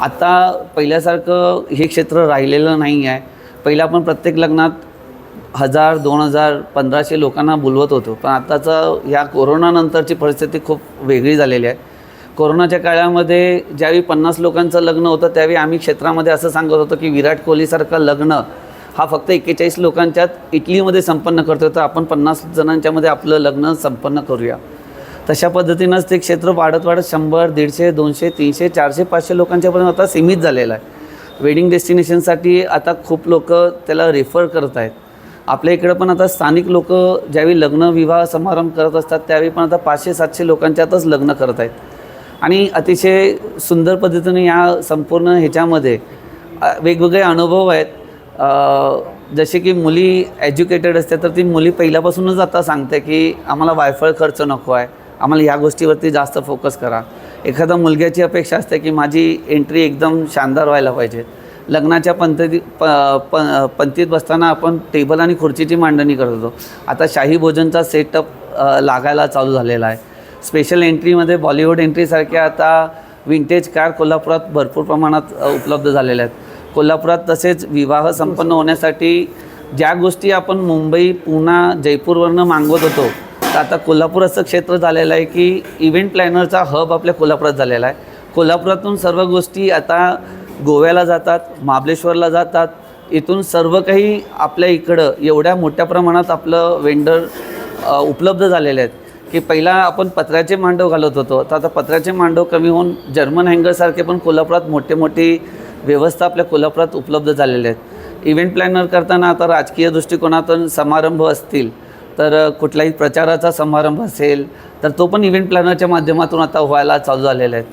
आता पहिल्यासारखं हे क्षेत्र राहिलेलं नाही आहे. पहिलं आपण प्रत्येक लग्नात हजार दोन हजार पंधराशे लोकांना बोलवत होतो. पण आत्ताचं ह्या कोरोनानंतरची परिस्थिती खूप वेगळी झालेली आहे. कोरोनाच्या काळामध्ये ज्यावेळी पन्नास लोकांचं लग्न होतं त्यावेळी आम्ही क्षेत्रामध्ये असं सांगत होतो की विराट कोहलीसारखं लग्न हा फक्त एक्केचाळीस लोकांच्यात इटलीमध्ये संपन्न करतो तर आपण पन्नास जणांच्यामध्ये आपलं लग्न संपन्न करूया. तशा पद्धतीनंच ते क्षेत्र वाढत वाढत शंभर दीडशे दोनशे तीनशे चारशे पाचशे लोकांच्यापर्यंत आता सीमित झालेलं आहे. वेडिंग डेस्टिनेशनसाठी आता खूप लोक त्याला रेफर करत आहेत. आपल्या इकडं पण आता स्थानिक लोक ज्यावेळी लग्न विवाह समारंभ करत असतात त्यावेळी पण आता पाचशे सातशे लोकांच्यातच लग्न करत आहेत. आणि अतिशय सुंदर पद्धतीने या संपूर्ण ह्याच्यामध्ये वेगवेगळे अनुभव आहेत. जसे की मुली एज्युकेटेड असते तर ती मुली पहिल्यापासूनच आता सांगते की आम्हाला वायफळ खर्च नको आहे. आम्हाला या गोष्टीवरती जास्त फोकस करा. एखाद्या मुलग्याची अपेक्षा असते की माझी एंट्री एकदम शानदार व्हायला पाहिजे. लग्नाच्या पंथती प प पंथीत बसताना आपण टेबल आणि खुर्चीची मांडणी करत होतो. आता शाही भोजनचा सेटअप लागायला चालू झालेला आहे. स्पेशल एंट्रीमध्ये बॉलिवूड एंट्रीसारख्या आता विंटेज कार कोल्हापुरात भरपूर प्रमाणात उपलब्ध झालेल्या आहेत. कोल्हापुरात तसेच विवाह संपन्न होण्यासाठी ज्या गोष्टी आपण मुंबई पुणा जयपूरवरनं मागवत होतो आता कोल्हापूर असं क्षेत्र झालेलं आहे की इव्हेंट प्लॅनरचा हब आपल्या कोल्हापुरात झालेला आहे. कोल्हापुरातून सर्व गोष्टी आता गोव्याला जातात महाबळेश्वरला जातात. इथून सर्व काही आपल्या इकडं एवढ्या मोठ्या प्रमाणात आपलं वेंडर उपलब्ध झालेले आहेत की पहिला आपण पत्र्याचे मांडव घालत होतो. तर आता पत्र्याचे मांडव कमी होऊन जर्मन हँगरसारखे पण कोल्हापुरात मोठे मोठी व्यवस्था आपल्या कोल्हापुरात उपलब्ध झालेल्या आहेत. इव्हेंट प्लॅनर करताना आता राजकीय दृष्टिकोनातून समारंभ असतील तर कुठलाही प्रचाराचा समारंभ असेल तर तो पण इव्हेंट प्लॅनरच्या माध्यमातून आता व्हायला चालू झालेला आहे.